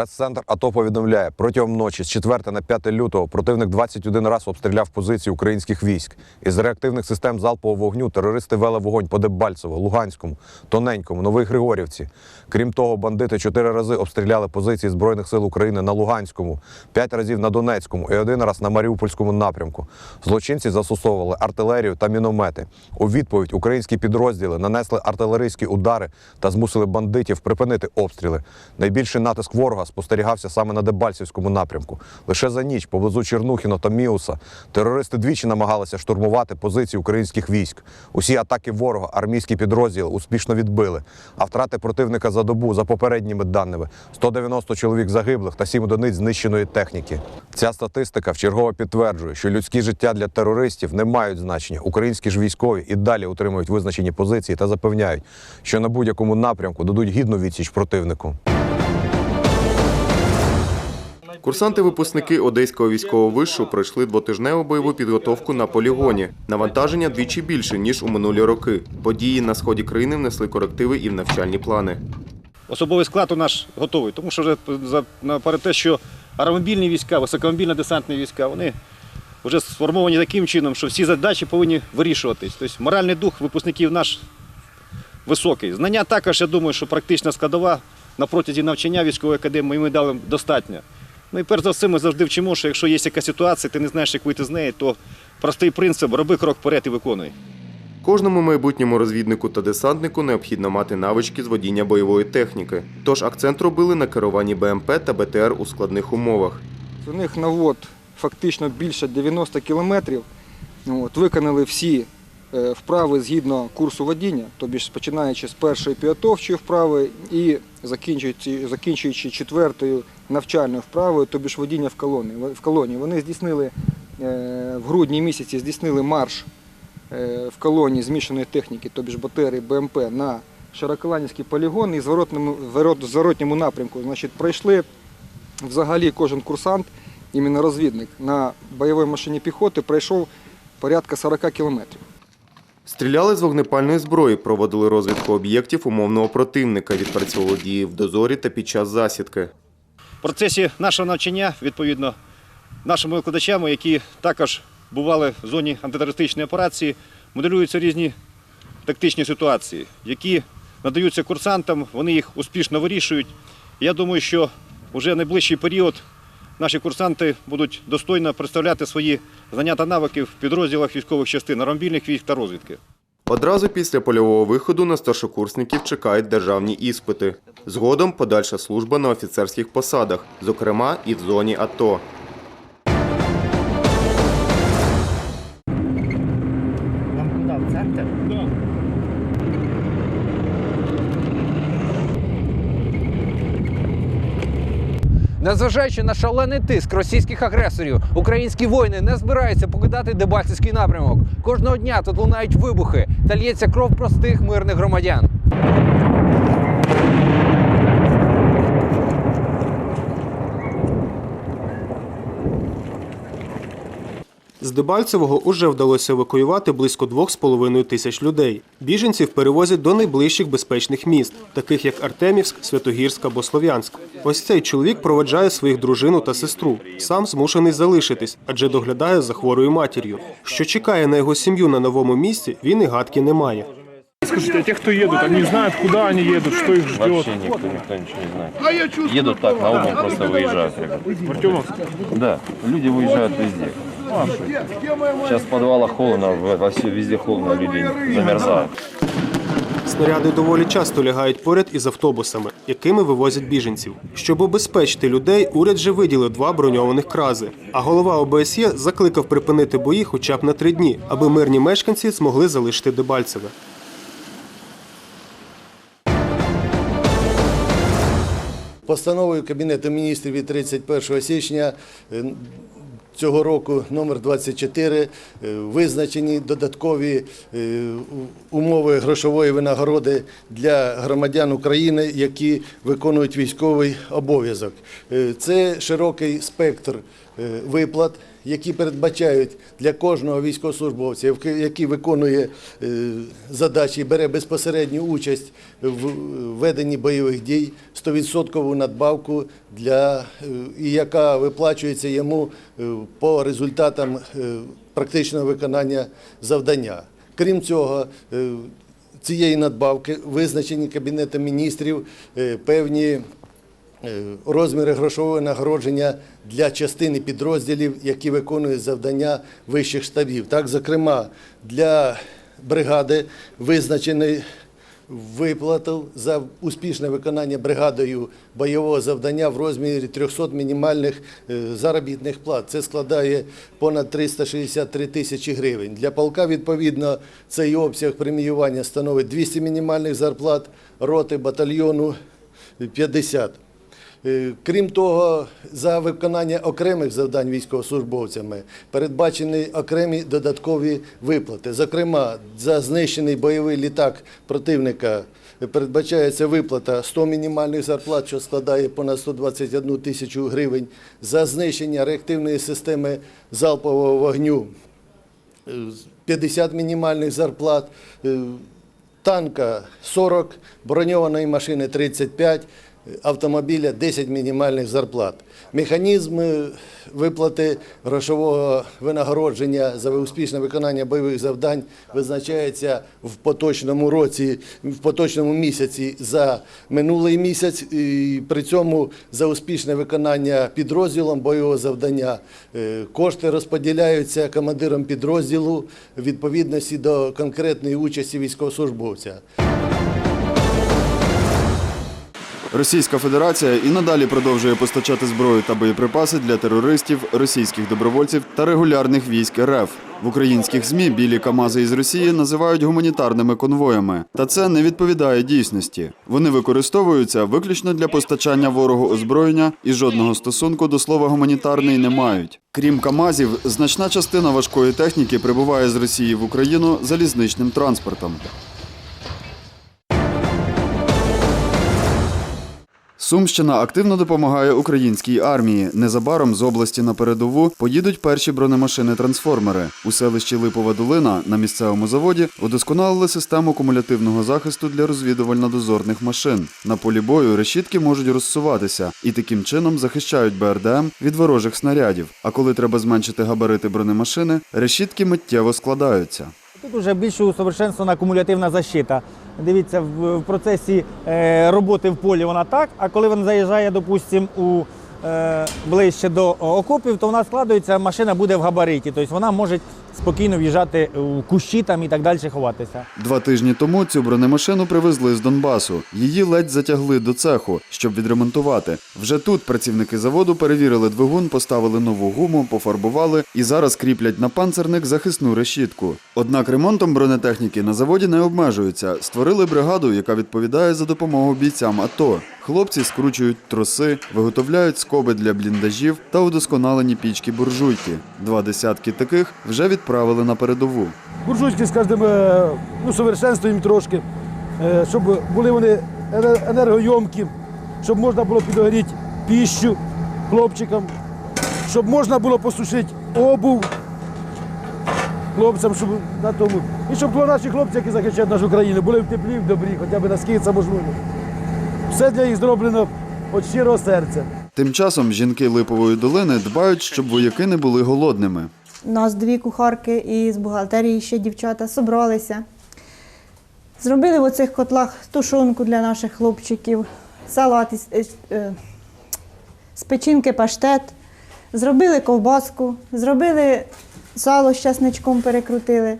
Прес-центр АТО повідомляє, протягом ночі з 4 на 5 лютого противник 21 раз обстріляв позиції українських військ. Із реактивних систем залпового вогню терористи вели вогонь по Дебальцево, Луганському, Тоненькому, Новій Григорівці. Крім того, бандити чотири рази обстріляли позиції Збройних сил України на Луганському, п'ять разів на Донецькому і один раз на Маріупольському напрямку. Злочинці застосовували артилерію та міномети. У відповідь українські підрозділи нанесли артилерійські удари та змусили бандитів припинити обстріли. Найбільший натиск ворога спостерігався саме на Дебальцівському напрямку. Лише за ніч поблизу Чернухіно та Міуса терористи двічі намагалися штурмувати позиції українських військ. Усі атаки ворога армійські підрозділи успішно відбили. А втрати противника за добу, за попередніми даними, 190 чоловік загиблих та 7 одиниць знищеної техніки. Ця статистика вчергово підтверджує, що людські життя для терористів не мають значення. Українські ж військові і далі утримують визначені позиції та запевняють, що на будь-якому напрямку дадуть гідну відсіч противнику. Курсанти-випускники Одеського військового вишу пройшли двотижневу бойову підготовку на полігоні. Навантаження двічі більше, ніж у минулі роки. Події на сході країни внесли корективи і в навчальні плани. Особовий склад у нас готовий, тому що вже наперед те, що аеромобільні війська, високомобільно-десантні війська, вони вже сформовані таким чином, що всі задачі повинні вирішуватись. Тобто моральний дух випускників наш високий. Знання також, я думаю, що практична складова на протязі навчання військової академії ми дали достатньо. Ну і перш за все, ми завжди вчимо, що якщо є якась ситуація, ти не знаєш, як вийти з неї, то простий принцип роби крок вперед і виконуй. Кожному майбутньому розвіднику та десантнику необхідно мати навички з водіння бойової техніки. Тож акцент робили на керуванні БМП та БТР у складних умовах. У них навод фактично більше 90 кілометрів. От, виконали всі вправи згідно курсу водіння, тобі ж починаючи з першої підготовчої вправи і закінчуючи, четвертою навчальною вправою, тобі ж водіння в колоні. В колоні. Вони здійснили е, в грудні місяці здійснили марш е, в колоні змішаної техніки, тобі ж і БМП на Широколанівський полігон і зворотному, зворотньому напрямку. Значить, пройшли взагалі кожен курсант, іменно розвідник, на бойовій машині піхоти пройшов порядка 40 кілометрів. Стріляли з вогнепальної зброї, проводили розвідку об'єктів умовного противника, відпрацьовували дії в дозорі та під час засідки. В процесі нашого навчання, відповідно, нашими викладачами, які також бували в зоні антитерористичної операції, моделюються різні тактичні ситуації, які надаються курсантам, вони їх успішно вирішують. Я думаю, що вже найближчий період наші курсанти будуть достойно представляти свої знання та навики в підрозділах військових частин, аеромобільних військ та розвідки. Одразу після польового виходу на старшокурсників чекають державні іспити. Згодом подальша служба на офіцерських посадах, зокрема і в зоні АТО. Незважаючи на шалений тиск російських агресорів, українські воїни не збираються покидати Дебальцевський напрямок. Кожного дня тут лунають вибухи та лється кров простих мирних громадян. З Дебальцевого уже вдалося евакуювати близько 2,5 тисяч людей. Біженців перевозять до найближчих безпечних міст, таких як Артемівськ, Святогірськ або Слов'янськ. Ось цей чоловік проведжає своїх дружину та сестру. Сам змушений залишитись, адже доглядає за хворою матір'ю. Що чекає на його сім'ю на новому місці, він і гадки не має. Скажите, а те, кто едут, они знают, куда они едут, что их ждет? Вообще никто, никто ничего не знает. Едут так, на обум просто выезжают. Артемовск? Да, люди выезжают везде. Сейчас в подвалах холодно, во все, везде холодно, люди замерзают. Снаряди доволі часто лягають поряд із автобусами, якими вивозять біженців. Щоб убезпечити людей, уряд же виділив два броньованих крази. А голова ОБСЄ закликав припинити бої хоча б на три дні, аби мирні мешканці змогли залишити Дебальцеве. Постановою Кабінету міністрів від 31 січня е, цього року номер 24 е, визначені додаткові е, умови грошової винагороди для громадян України, які виконують військовий обов'язок. Е, Це широкий спектр виплат, які передбачають для кожного військовослужбовця, який виконує е, задачі бере безпосередню участь в веденні бойових дій, 100% надбавку для е, і яка виплачується йому е, по результатам практичного виконання завдання. Крім цього, цієї надбавки визначені Кабінетом міністрів певні розміри грошового нагородження для частини підрозділів, які виконують завдання вищих штабів. Так, зокрема, для бригади визначений виплату за успішне виконання бригадою бойового завдання в розмірі 300 мінімальних е, заробітних плат. Це складає понад 363 тисячі гривень. Для полка, відповідно, цей обсяг преміювання становить 200 мінімальних зарплат, роти батальйону 50. Е, Крім того, за виконання окремих завдань військовослужбовцями передбачені окремі додаткові виплати. Зокрема, за знищений бойовий літак противника передбачається виплата 100 мінімальних зарплат, що складає понад 121 тисячу гривень. За знищення реактивної системи залпового вогню 50 мінімальних зарплат, е, танка 40, броньованої машини 35, автомобіля 10 мінімальних зарплат. Механізм виплати грошового винагородження за успішне виконання бойових завдань визначається в поточному році, в поточному місяці за минулий місяць. І при цьому за успішне виконання підрозділом бойового завдання е, кошти розподіляються командиром підрозділу в відповідності до конкретної участі військовослужбовця. Російська Федерація і надалі продовжує постачати зброю та боєприпаси для терористів, російських добровольців та регулярних військ РФ. В українських ЗМІ білі Камази із Росії називають гуманітарними конвоями. Та це не відповідає дійсності. Вони використовуються виключно для постачання ворогу озброєння і жодного стосунку до слова гуманітарний не мають. Крім Камазів, значна частина важкої техніки прибуває з Росії в Україну залізничним транспортом. Сумщина активно допомагає українській армії. Незабаром з області на передову поїдуть перші бронемашини-трансформери. У селищі Липова Долина на місцевому заводі удосконалили систему кумулятивного захисту для розвідувально-дозорних машин. На полі бою решітки можуть розсуватися і таким чином захищають БРДМ від ворожих снарядів. А коли треба зменшити габарити бронемашини, решітки миттєво складаються. Тут вже більш усовершенствована кумулятивна защита. Дивіться, в, процесі е, роботи в полі вона так, а коли вона заїжджає, допустимо, у е, ближче до окопів, то вона складується, машина буде в габариті. Тобто вона може спокійно в'їжджати у кущі там і так далі ховатися. Два тижні тому цю бронемашину привезли з Донбасу. Її ледь затягли до цеху, щоб відремонтувати. Вже тут працівники заводу перевірили двигун, поставили нову гуму, пофарбували і зараз кріплять на панцерник захисну решітку. Однак ремонтом бронетехніки на заводі не обмежуються. Створили бригаду, яка відповідає за допомогу бійцям АТО. Хлопці скручують троси, виготовляють скоби для бліндажів та удосконалені пічки буржуйки. Два десятки таких вже відправили на передову. буржуйки з кожним е, ну, совершенствуємо трошки, е, щоб були вони ене- енергойомкі, щоб можна було підогріти піщу хлопчикам, щоб можна було посушити обув хлопцям, щоб на тому. І щоб були наші хлопці, які захищають нашу країну, були в теплі, в добрі, хоча б наскільки це можливо. Все для їх зроблено від щирого серця. Тим часом жінки Липової долини дбають, щоб вояки не були голодними. Нас дві кухарки і з бухгалтерії ще дівчата зібралися. Зробили в оцих котлах тушонку для наших хлопчиків, салат е, е, з печінки паштет, зробили ковбаску, зробили сало з часничком перекрутили.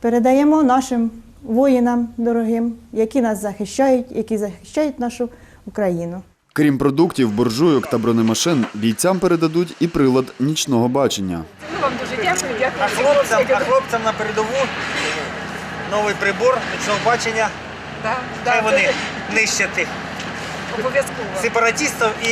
Передаємо нашим воїнам дорогим, які нас захищають, які захищають нашу Україну. Крім продуктів, буржуйок та бронемашин, бійцям передадуть і прилад нічного бачення. Ми Вам дуже дякую, дякую. А хлопцям, а хлопцям на передову новий прибор нічного бачення. Да, Хай да, вони нищать тих Обов'язково. сепаратистів і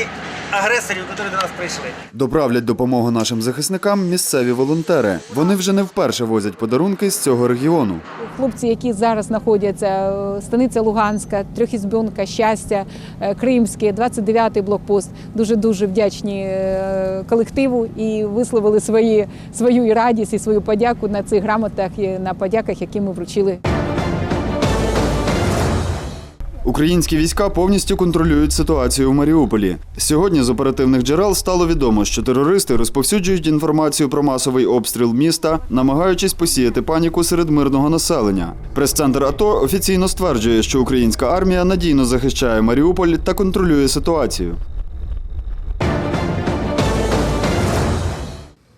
агресорів, які до нас прийшли. Доправлять допомогу нашим захисникам місцеві волонтери. Вони вже не вперше возять подарунки з цього регіону. Хлопці, які зараз знаходяться, е, станиця Луганська, Трьохізбенка, Щастя, е, Кримське, 29-й блокпост, дуже дуже вдячні е, колективу і висловили свої, свою і радість і свою подяку на цих грамотах і на подяках, які ми вручили. Українські війська повністю контролюють ситуацію в Маріуполі. Сьогодні з оперативних джерел стало відомо, що терористи розповсюджують інформацію про масовий обстріл міста, намагаючись посіяти паніку серед мирного населення. Прес-центр АТО офіційно стверджує, що українська армія надійно захищає Маріуполь та контролює ситуацію.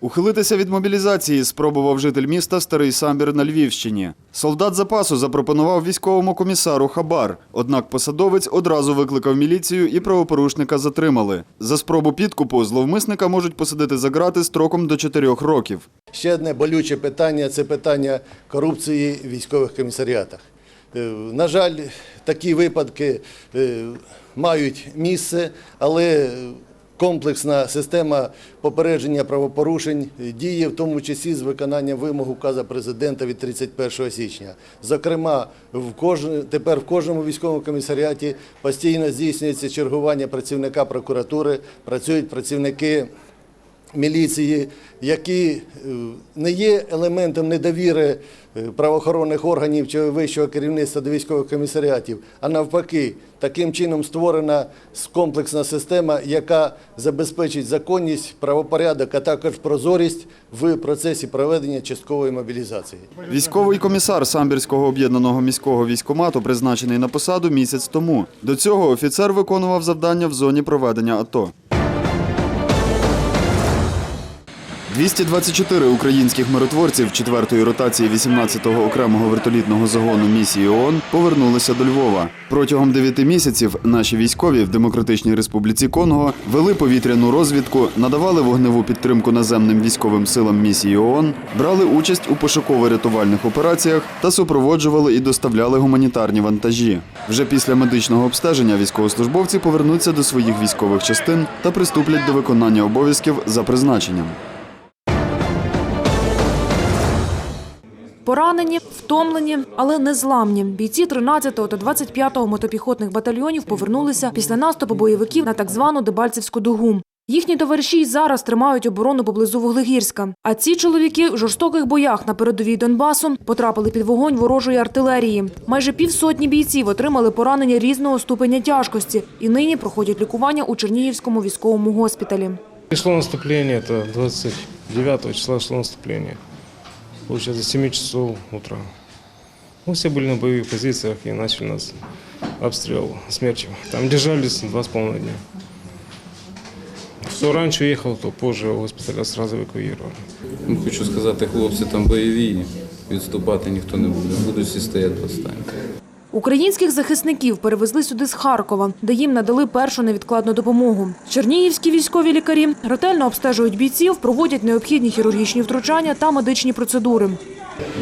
Ухилитися від мобілізації спробував житель міста Старий Самбір на Львівщині. Солдат запасу запропонував військовому комісару хабар, однак посадовець одразу викликав міліцію і правопорушника затримали. За спробу підкупу зловмисника можуть посадити за ґрати строком до 4 років. Ще одне болюче питання це питання корупції в військових комісаріатах. Е, На жаль, такі випадки е, мають місце, але комплексна система попередження правопорушень діє, в тому числі з виконанням вимог указу президента від 31 січня. Зокрема, в кож... тепер в кожному військовому комісаріаті постійно здійснюється чергування працівника прокуратури, працюють працівники міліції, які е, не є елементом недовіри е, правоохоронних органів чи вищого керівництва до військових комісаріатів, а навпаки, таким чином створена комплексна система, яка забезпечить законність, правопорядок, а також прозорість в процесі проведення часткової мобілізації. Військовий комісар Самбірського об'єднаного міського військомату призначений на посаду місяць тому. До цього офіцер виконував завдання в зоні проведення АТО. 224 українських миротворців 4-ї ротації 18-го окремого вертолітного загону місії ООН повернулися до Львова. Протягом 9 місяців наші військові в Демократичній Республіці Конго вели повітряну розвідку, надавали вогневу підтримку наземним військовим силам місії ООН, брали участь у пошуково-рятувальних операціях та супроводжували і доставляли гуманітарні вантажі. Вже після медичного обстеження військовослужбовці повернуться до своїх військових частин та приступлять до виконання обов'язків за призначенням. Поранені, втомлені, але не зламні. Бійці 13-го та 25-го мотопіхотних батальйонів повернулися після наступу бойовиків на так звану Дебальцевську дугу. Їхні товариші й зараз тримають оборону поблизу Вуглегірська. А ці чоловіки в жорстоких боях на передовій Донбасу потрапили під вогонь ворожої артилерії. Майже півсотні бійців отримали поранення різного ступеня тяжкості і нині проходять лікування у Чернігівському військовому госпіталі. Пришло наступление, это 29 числа шло наступление Получается, с 7 часов утра. Мы все были на боевых позициях и начали нас обстрел смерчем. Там держались два с половиной дня. Кто раньше уехал, то позже госпиталя сразу эвакуировали. Ну, Хочу сказати, хлопці там бойові, відступати ніхто не буде. Будуть всі стояти останні. Українських захисників перевезли сюди з Харкова, де їм надали першу невідкладну допомогу. Чернігівські військові лікарі ретельно обстежують бійців, проводять необхідні хірургічні втручання та медичні процедури.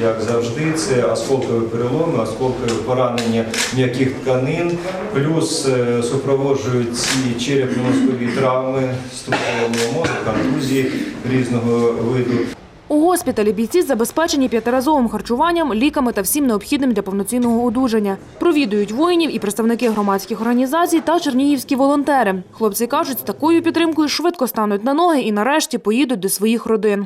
Як завжди, це осколкові переломи, осколкові поранення м'яких тканин, плюс е, супроводжують ці черепно-мозкові травми, структурного мозку, контузії різного виду. У госпіталі бійці забезпечені п'ятиразовим харчуванням, ліками та всім необхідним для повноцінного одужання. Провідують воїнів і представники громадських організацій та чернігівські волонтери. Хлопці кажуть, з такою підтримкою швидко стануть на ноги і нарешті поїдуть до своїх родин.